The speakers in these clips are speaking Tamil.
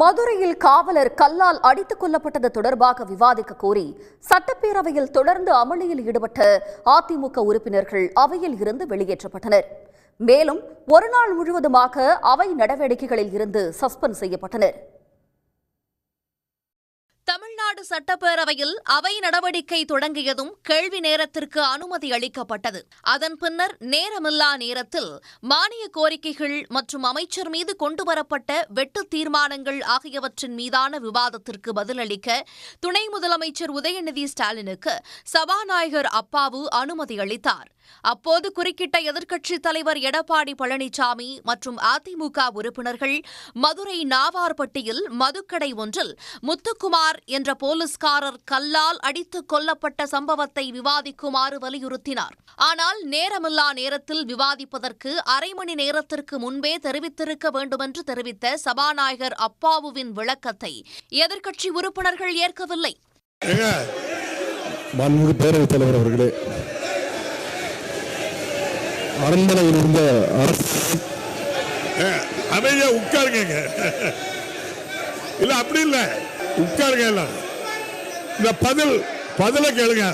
மதுரையில் காவலர் கல்லால் அடித்துக் கொல்லப்பட்டது தொடர்பாக விவாதிக்க கோரி சட்டப்பேரவையில் தொடர்ந்து அமளியில் ஈடுபட்ட அதிமுக உறுப்பினர்கள் அவையில் இருந்து வெளியேற்றப்பட்டனர். மேலும் ஒருநாள் முழுவதுமாக அவை நடவடிக்கைகளில் இருந்து சஸ்பெண்ட் செய்யப்பட்டனர். தமிழ்நாடு சட்டப்பேரவையில் அவை நடவடிக்கை தொடங்கியதும் கேள்வி நேரத்திற்கு அனுமதி அளிக்கப்பட்டது. அதன் பின்னர் நேரமில்லா நேரத்தில் மானிய கோரிக்கைகள் மற்றும் அமைச்சர் மீது கொண்டுவரப்பட்ட வெட்டு தீர்மானங்கள் ஆகியவற்றின் மீதான விவாதத்திற்கு பதிலளிக்க துணை முதலமைச்சர் உதயநிதி ஸ்டாலினுக்கு சபாநாயகர் அப்பாவு அனுமதி அளித்தார். அப்போது குறுக்கிட்ட எதிர்க்கட்சித் தலைவர் எடப்பாடி பழனிசாமி மற்றும் அதிமுக உறுப்பினர்கள் மதுரை நாவார்பட்டியில் மதுக்கடை ஒன்றில் முத்துக்குமார் என்ற போலீஸ்காரர் கல்லால் அடித்துக் கொல்லப்பட்ட சம்பவத்தை விவாதிக்குமாறு வலியுறுத்தினார். ஆனால் நேரமில்லா நேரத்தில் விவாதிப்பதற்கு அரை மணி நேரத்திற்கு முன்பே தெரிவித்திருக்க வேண்டுமென்று தெரிவித்த சபாநாயகர் அப்பாவுவின் விளக்கத்தை எதிர்க்கட்சி உறுப்பினர்கள் ஏற்கவில்லை. மாண்புமிகு பேரவைத் தலைவர் அவர்களே அரண்மனையில் இருந்த அரசு அமைதியா உட்காருங்க இல்ல அப்படி இல்ல. உட்காருங்க எல்லாம் இந்த பதில் பதில கேளுங்க.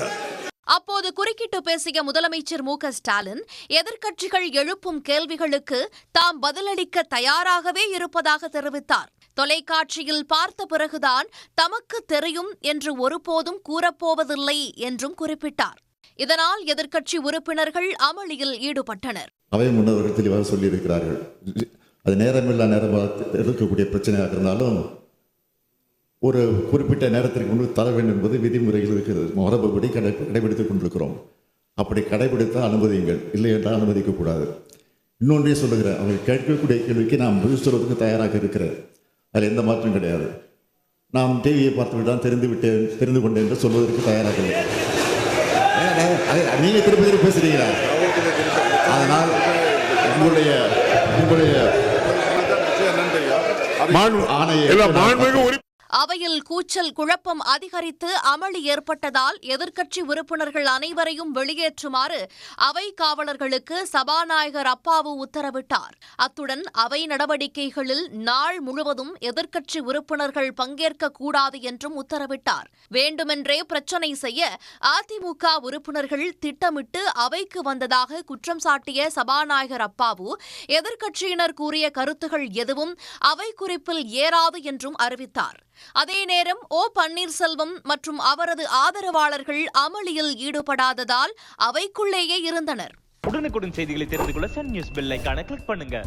அப்போது குறுக்கிட்டு பேசிய முதலமைச்சர் மு க ஸ்டாலின் எதிர்க்கட்சிகள் எழுப்பும் கேள்விகளுக்கு தாம் பதிலளிக்க தயாராகவே இருப்பதாக தெரிவித்தார். தொலைக்காட்சியில் பார்த்த பிறகுதான் தமக்கு தெரியும் என்று ஒருபோதும் கூறப்போவதில்லை என்றும் குறிப்பிட்டார். இதனால் எதிர்க்கட்சி உறுப்பினர்கள் அமளியில் ஈடுபட்டனர். அவை முன்னவர்கள் தெளிவாக சொல்லியிருக்கிறார்கள். அது நேரமில்லா நேரமாக இருக்கக்கூடிய பிரச்சனையாக இருந்தாலும் ஒரு குறிப்பிட்ட நேரத்திற்கு முன்பு தர வேண்டும் என்பது விதிமுறையில் இருக்கிறது. மரபுபடி கடை கடைபிடித்துக் கொண்டிருக்கிறோம். அப்படி கடைபிடித்தால் அனுமதியுங்கள். இல்லை என்றால் அனுமதிக்கக்கூடாது இன்னொன்றே சொல்லுகிறேன் அவங்க கேட்கக்கூடிய கேள்விக்கு நாம் பதில் சொல்வதற்கு தயாராக இருக்கிறேன் அதில் எந்த மாற்றம் கிடையாது. நாம் டிவியை பார்த்து விட்டால் தெரிந்து விட்டேன் தெரிந்து கொண்டேன் என்று சொல்வதற்கு தயாராக இல்லை ஏங்க, அதை நீங்க திருப்பி திருப்பி பேசுறீங்களா? அதனால் உங்களுடைய உங்களுடைய ஆணையை அவையில் கூச்சல் குழப்பம் அதிகரித்து அமளி ஏற்பட்டதால் எதிர்க்கட்சி உறுப்பினர்கள் அனைவரையும் வெளியேற்றுமாறு அவை காவலர்களுக்கு சபாநாயகர் அப்பாவு உத்தரவிட்டார். அத்துடன் அவை நடவடிக்கைகளில் நாள் முழுவதும் எதிர்க்கட்சி உறுப்பினர்கள் பங்கேற்க கூடாது என்றும் உத்தரவிட்டார். வேண்டுமென்றே பிரச்சனை செய்ய அதிமுக உறுப்பினர்கள் திட்டமிட்டு அவைக்கு வந்ததாக குற்றம் சாட்டிய சபாநாயகர் அப்பாவு எதிர்க்கட்சியினர் கூறிய கருத்துகள் எதுவும் அவை குறிப்பில் ஏறாது என்றும் அறிவித்தார். அதே நேரம் ஓ பன்னீர்செல்வம் மற்றும் அவரது ஆதரவாளர்கள் அமளியில் ஈடுபடாததால் அவைக்குள்ளேயே இருந்தனர். உடனுக்குடன் செய்திகளை தெரிந்து கொள்ள சன் நியூஸ் பெல் கிளிக் பண்ணுங்க.